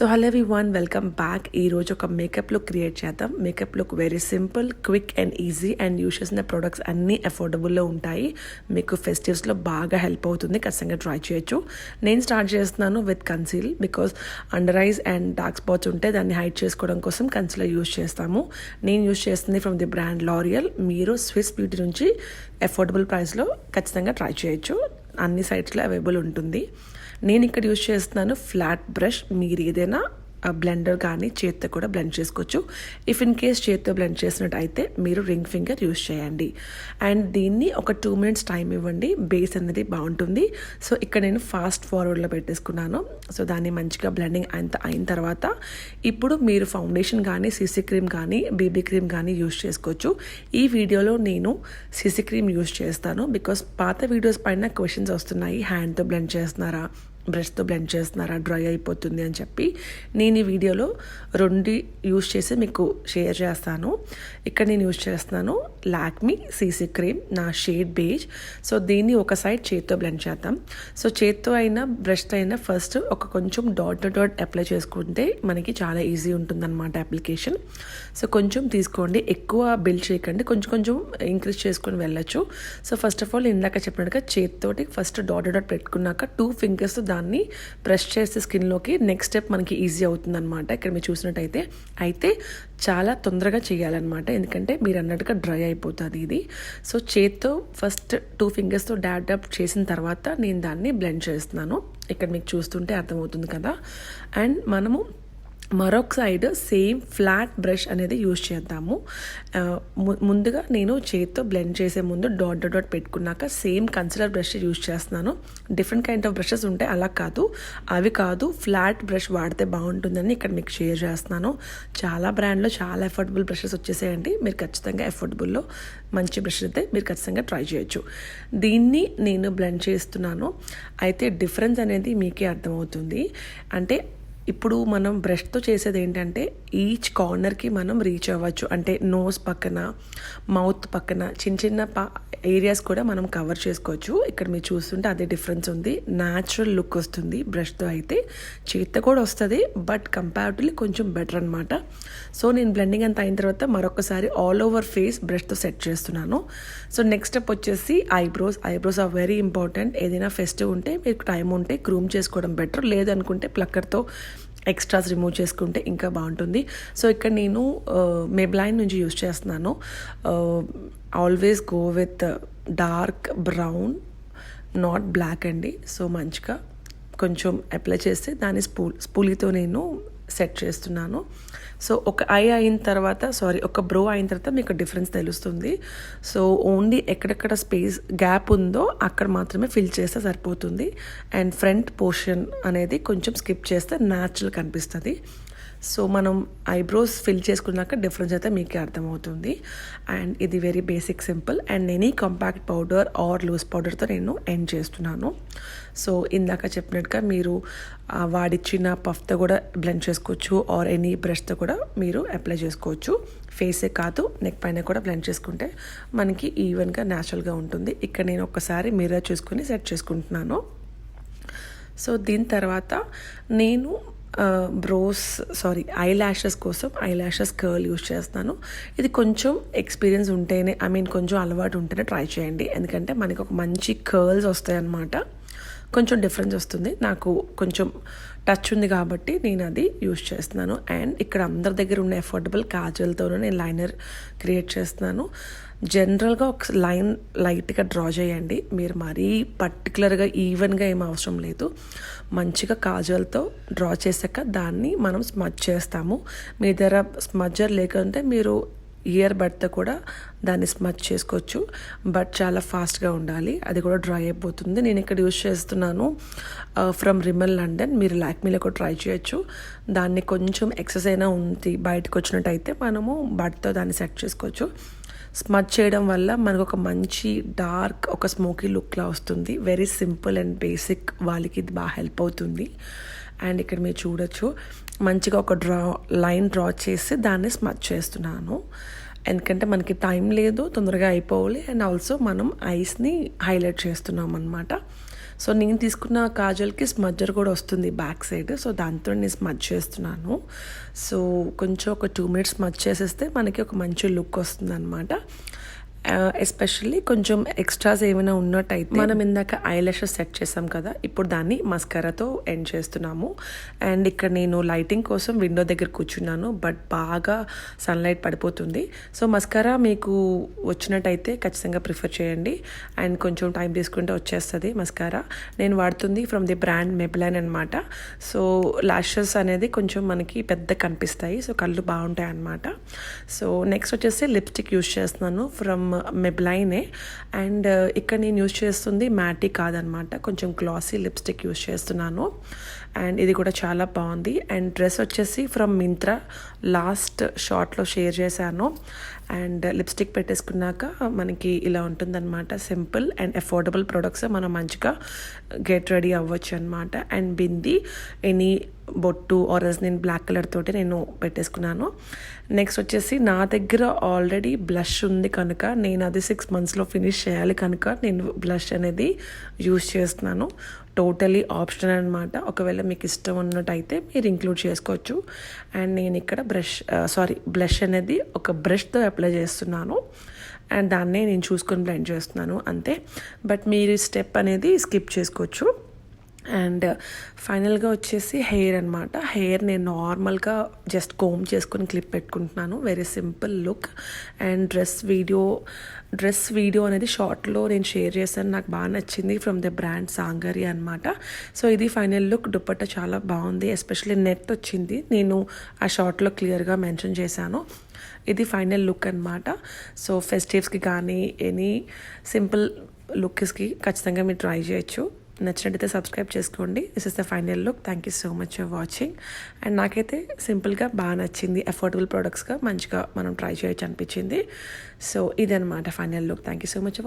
So hello everyone welcome back ఈరోజు ఒక makeup look create చేద్దాం. Makeup look very simple quick and easy and use చేసిన products అన్నీ అఫోర్డబుల్లో ఉంటాయి. మీకు ఫెస్టివ్స్లో బాగా హెల్ప్ అవుతుంది. ఖచ్చితంగా ట్రై చేయొచ్చు. నేను స్టార్ట్ చేస్తున్నాను with conceal because under eyes and dark spots ఉంటే దాన్ని హైడ్ చేసుకోవడం కోసం కన్సీలర్ యూస్ చేస్తాము. నేను యూస్ చేస్తుంది ఫ్రమ్ ది బ్రాండ్ లారియల్ మీరు స్విస్ బ్యూటీ నుంచి అఫోర్డబుల్ ప్రైస్లో ఖచ్చితంగా ట్రై చేయొచ్చు. అన్ని సైట్స్లో అవైలబుల్ ఉంటుంది. నేను ఇక్కడ యూజ్ చేస్తున్నాను ఫ్లాట్ బ్రష్. మీరు ఏదైనా బ్లెండర్ కానీ చేత్తో కూడా బ్లెండ్ చేసుకోవచ్చు. ఇఫ్ ఇన్ కేస్ చేత్తో బ్లెండ్ చేసినట్టయితే మీరు రింగ్ ఫింగర్ యూస్ చేయండి. అండ్ దీన్ని ఒక టూ మినిట్స్ టైం ఇవ్వండి. బేస్ అనేది బాగుంటుంది. సో ఇక్కడ నేను ఫాస్ట్ ఫార్వర్డ్లో పెట్టేసుకున్నాను. సో దాన్ని మంచిగా బ్లెండింగ్ అంత అయిన తర్వాత ఇప్పుడు మీరు ఫౌండేషన్ కానీ సీసీ క్రీమ్ కానీ బేబీ క్రీమ్ కానీ యూజ్ చేసుకోవచ్చు. ఈ వీడియోలో నేను సీసీ క్రీమ్ యూజ్ చేస్తాను. బికాస్ పాత వీడియోస్ పైన క్వశ్చన్స్ వస్తున్నాయి. హ్యాండ్తో బ్లెండ్ చేస్తున్నారా? బ్రష్తో బ్లెండ్ చేస్తున్నారా డ్రై అయిపోతుంది అని చెప్పి నేను ఈ వీడియోలో రెండు యూస్ చేసి మీకు షేర్ చేస్తాను. ఇక్కడ నేను యూజ్ చేస్తున్నాను లాక్మీ సీసీ క్రీమ్ నా షేడ్ బేజ్. సో దీన్ని ఒక సైడ్ చేత్తో బ్లెండ్ చేద్దాం. సో చేత్తో అయినా బ్రష్తో అయినా ఫస్ట్ ఒక కొంచెం డాట్ డాట్ అప్లై చేసుకుంటే మనకి చాలా ఈజీ ఉంటుందన్నమాట అప్లికేషన్ సో కొంచెం తీసుకోండి. ఎక్కువ బిల్డ్ చేయకండి. కొంచెం కొంచెం ఇంక్రీజ్ చేసుకొని వెళ్ళచ్చు. సో ఫస్ట్ ఆఫ్ ఆల్ ఇందాక చెప్పినట్టుగా చేత్తోటి ఫస్ట్ డాట్ డాట్ పెట్టుకున్నాక టూ ఫింగర్స్ దాన్ని ప్రెస్ చేస్తే స్కిన్లోకి నెక్స్ట్ స్టెప్ మనకి ఈజీ అవుతుందన్నమాట. ఇక్కడ మీరు చూసినట్టయితే. అయితే చాలా తొందరగా చేయాలన్నమాట. ఎందుకంటే మీరు అన్నట్టుగా డ్రై అయిపోతుంది ఇది. సో చేత్తో ఫస్ట్ టూ ఫింగర్స్తో డాట్ అప్ చేసిన తర్వాత నేను దాన్ని బ్లెండ్ చేస్తున్నాను. ఇక్కడ మీకు చూస్తుంటే అర్థమవుతుంది కదా. అండ్ మనము మరొక సైడ్ సేమ్ ఫ్లాట్ బ్రష్ అనేది యూజ్ చేద్దాము. ముందుగా నేను చేతితో బ్లెండ్ చేసే ముందు డాట్ డాట్ పెట్టుకున్నాక సేమ్ కన్సిలర్ బ్రష్ యూజ్ చేస్తున్నాను. డిఫరెంట్ కైండ్ ఆఫ్ బ్రషెస్ ఉంటాయి అలా కాదు. అవి కాదు ఫ్లాట్ బ్రష్ వాడితే బాగుంటుందని ఇక్కడ మీకు షేర్ చేస్తున్నాను. చాలా బ్రాండ్లో చాలా ఎఫోర్డబుల్ బ్రషెస్ వచ్చేసాయండి. మీరు ఖచ్చితంగా ఎఫోర్డబుల్లో మంచి బ్రష్ అయితే మీరు ఖచ్చితంగా ట్రై చేయొచ్చు. దీన్ని నేను బ్లెండ్ చేస్తున్నాను. అయితే డిఫరెన్స్ అనేది మీకే అర్థమవుతుంది. అంటే ఇప్పుడు మనం బ్రష్తో చేసేది ఏంటంటే ఈచ్ కార్నర్కి మనం రీచ్ అవ్వచ్చు. అంటే నోస్ పక్కన మౌత్ పక్కన చిన్న చిన్న పా ఏరియాస్ కూడా మనం కవర్ చేసుకోవచ్చు. ఇక్కడ మీరు చూస్తుంటే అదే డిఫరెన్స్ ఉంది. న్యాచురల్ లుక్ వస్తుంది బ్రష్తో అయితే. చేత కూడా వస్తుంది బట్ కంపారిటివ్లీ కొంచెం బెటర్ అనమాట సో నేను బ్లెండింగ్ అంత అయిన తర్వాత మరొకసారి ఆల్ ఓవర్ ఫేస్ బ్రష్తో సెట్ చేస్తున్నాను. సో నెక్స్ట్ స్టెప్ వచ్చేసి eyebrows eyebrows are very important ఏదైనా ఫెస్టివ్ ఉంటే మీకు టైం ఉంటే గ్రూమ్ చేసుకోవడం బెటర్ లేదనుకుంటే ప్లక్కర్తో ఎక్స్ట్రాస్ రిమూవ్ చేసుకుంటే ఇంకా బాగుంటుంది. సో ఇక్కడ నేను మెబ్లైన్ నుంచి యూస్ చేస్తున్నాను. Always go with dark brown not black అండి. సో మంచిగా కొంచెం అప్లై చేస్తే దాని స్పూ స్పూలితో నేను సెట్ చేస్తున్నాను. సో ఒక ఐ అయిన తర్వాత సారీ ఒక బ్రో అయిన తర్వాత మీకు డిఫరెన్స్ తెలుస్తుంది. సో ఓన్లీ ఎక్కడెక్కడ స్పేస్ గ్యాప్ ఉందో అక్కడ మాత్రమే ఫిల్ చేస్తే సరిపోతుంది. అండ్ ఫ్రంట్ పోర్షన్ అనేది కొంచెం స్కిప్ చేస్తే న్యాచురల్ కనిపిస్తుంది. సో మనం ఐబ్రోస్ ఫిల్ చేసుకున్నాక డిఫరెన్స్ అయితే మీకే అర్థమవుతుంది. అండ్ ఇది very basic simple. And any compact powder or loose పౌడర్తో నేను ఎండ్ చేస్తున్నాను. సో ఇందాక చెప్పినట్టుగా మీరు వాడిచ్చిన పఫ్తో కూడా బ్లెండ్ చేసుకోవచ్చు. ఆర్ ఎనీ బ్రష్తో కూడా మీరు అప్లై చేసుకోవచ్చు. ఫేసే కాదు నెక్ పైన కూడా బ్లెండ్ చేసుకుంటే మనకి ఈవెన్గా న్యాచురల్గా ఉంటుంది. ఇక్కడ నేను ఒక్కసారి మిర్రర్ చూసుకొని సెట్ చేసుకుంటున్నాను. సో దీని తర్వాత నేను బ్రోస్ సారీ ఐ ల్యాషెస్ కోసం ఐ ల్యాషెస్ కర్ల్ యూజ్ చేస్తాను. ఇది కొంచెం ఎక్స్పీరియన్స్ ఉంటేనే ఐ మీన్ కొంచెం అలవాటు ఉంటేనే ట్రై చేయండి. ఎందుకంటే మనకి ఒక మంచి కర్ల్స్ వస్తాయన్నమాట. కొంచెం డిఫరెన్స్ వస్తుంది. నాకు కొంచెం టచ్ ఉంది కాబట్టి నేను అది యూజ్ చేస్తున్నాను. అండ్ ఇక్కడ అందరి దగ్గర ఉన్న ఎఫోర్డబుల్ కాజల్తోనూ నేను లైనర్ క్రియేట్ చేస్తున్నాను. జనరల్గా ఒక లైన్ లైట్గా డ్రా చేయండి. మీరు మరీ పర్టికులర్గా ఈవెన్గా ఏం అవసరం లేదు. మంచిగా కాజల్తో డ్రా చేశాక దాన్ని మనం స్మజ్ చేస్తాము. మీ దగ్గర స్మజ్జర్ లేకుంటే మీరు ఇయర్ బడ్తో కూడా దాన్ని స్మచ్ చేసుకోవచ్చు. బట్ చాలా ఫాస్ట్గా ఉండాలి. అది కూడా డ్రై అయిపోతుంది. నేను ఇక్కడ యూజ్ చేస్తున్నాను ఫ్రమ్ రిమల్ లండన్. మీరు లాక్మీలో కూడా ట్రై చేయొచ్చు. దాన్ని కొంచెం ఎక్సెస్ అయినా ఉంది. బయటకు వచ్చినట్టయితే మనము బడ్తో దాన్ని సెట్ చేసుకోవచ్చు. స్మచ్ చేయడం వల్ల మనకు ఒక మంచి డార్క్ ఒక స్మోకీ లుక్లా వస్తుంది. వెరీ సింపుల్ అండ్ బేసిక్ వాళ్ళకి ఇది బాగా హెల్ప్ అవుతుంది. అండ్ ఇక్కడ మీరు చూడొచ్చు మంచిగా ఒక డ్రా లైన్ డ్రా చేసి దాన్ని స్మచ్ చేస్తున్నాను. ఎందుకంటే మనకి టైం లేదు తొందరగా అయిపోవాలి. అండ్ ఆల్సో మనం ఐస్ని హైలైట్ చేస్తున్నాం అనమాట సో నేను తీసుకున్న కాజల్కి స్మజ్జర్ కూడా వస్తుంది బ్యాక్ సైడ్. సో దాంతో నేను స్మజ్ చేస్తున్నాను. సో కొంచెం ఒక టూ మినిట్స్ స్మజ్ చేసేస్తే మనకి ఒక మంచి లుక్ వస్తుంది అనమాట ఎస్పెషల్లీ కొంచెం ఎక్స్ట్రాస్ ఏమైనా ఉన్నట్టయితే మనం ఇందాక ఐలాషెస్ సెట్ చేసాం కదా ఇప్పుడు దాన్ని మస్కరాతో ఎండ్ చేస్తున్నాము. అండ్ ఇక్కడ నేను లైటింగ్ కోసం విండో దగ్గర కూర్చున్నాను బట్ బాగా సన్లైట్ పడిపోతుంది. సో మస్కరా మీకు వచ్చినట్టయితే ఖచ్చితంగా ప్రిఫర్ చేయండి. అండ్ కొంచెం టైం తీసుకుంటే వచ్చేస్తుంది మస్కారా నేను వాడుతుంది ఫ్రమ్ ది బ్రాండ్ మెబ్లైన్ అనమాట సో లాషెస్ అనేది కొంచెం మనకి పెద్ద కనిపిస్తాయి. సో కళ్ళు బాగుంటాయి అనమాట సో నెక్స్ట్ వచ్చేసి లిప్స్టిక్ యూస్ చేస్తున్నాను ఫ్రమ్ మెబ్లైనే అండ్ uh, ఇక్కడ నేను యూస్ చేస్తుంది మ్యాటీ కాదనమాట. కొంచెం గ్లాసీ లిప్స్టిక్ యూస్ చేస్తున్నాను. అండ్ ఇది కూడా చాలా బాగుంది. అండ్ డ్రెస్ వచ్చేసి ఫ్రమ్ మింత్రా. లాస్ట్ షార్ట్లో షేర్ చేశాను. అండ్ లిప్స్టిక్ పెట్టేసుకున్నాక మనకి ఇలా ఉంటుందన్నమాట సింపుల్ అండ్ అఫోర్డబుల్ ప్రొడక్ట్స్ మనం మంచిగా గెట్ రెడీ అవ్వచ్చు అనమాట. అండ్ బింది ఎనీ బొట్టు ఆరెంజ్ నేను బ్లాక్ కలర్ తోటి నేను పెట్టేసుకున్నాను. నెక్స్ట్ వచ్చేసి నా దగ్గర ఆల్రెడీ బ్లష్ ఉంది కనుక నేను అది సిక్స్ మంత్స్లో ఫినిష్ చేయాలి కనుక నేను బ్లష్ అనేది యూస్ చేస్తున్నాను. టోటలీ ఆప్షన్ అనమాట ఒకవేళ మీకు ఇష్టం ఉన్నట్టయితే మీరు ఇంక్లూడ్ చేసుకోవచ్చు. అండ్ నేను ఇక్కడ బ్రష్ సారీ బ్లష్ అనేది ఒక బ్రష్తో అప్లై చేస్తున్నాను. అండ్ దాన్నే నేను చూసుకొని బ్లెండ్ చేస్తున్నాను అంతే. బట్ మీరు స్టెప్ అనేది స్కిప్ చేసుకోవచ్చు. అండ్ ఫైనల్గా వచ్చేసి హెయిర్ అనమాట హెయిర్ నేను నార్మల్గా జస్ట్ కోమ్ చేసుకొని క్లిప్ పెట్టుకుంటున్నాను. Very simple look and dress video dress video అనేది షార్ట్లో నేను షేర్ చేశాను. నాకు బాగా నచ్చింది ఫ్రమ్ ద బ్రాండ్ సాంగరి అనమాట సో ఇది ఫైనల్ లుక్ దుప్పట్ట చాలా బాగుంది. ఎస్పెషల్లీ నెట్ వచ్చింది. నేను ఆ షార్ట్లో క్లియర్గా మెన్షన్ చేశాను. ఇది ఫైనల్ లుక్ అనమాట సో ఫెస్టివ్స్కి కానీ ఎనీ సింపుల్ లుక్స్కి ఖచ్చితంగా మీరు ట్రై చేయొచ్చు. నచ్చినట్టయితే సబ్స్క్రైబ్ చేసుకోండి. This is the final look thank you so much for watching and నాకైతే సింపుల్గా బాగా నచ్చింది అఫోర్డబుల్ ప్రొడక్ట్స్గా మంచిగా మనం ట్రై చేయొచ్చు అనిపించింది. సో ఇదనమాట final look thank you so much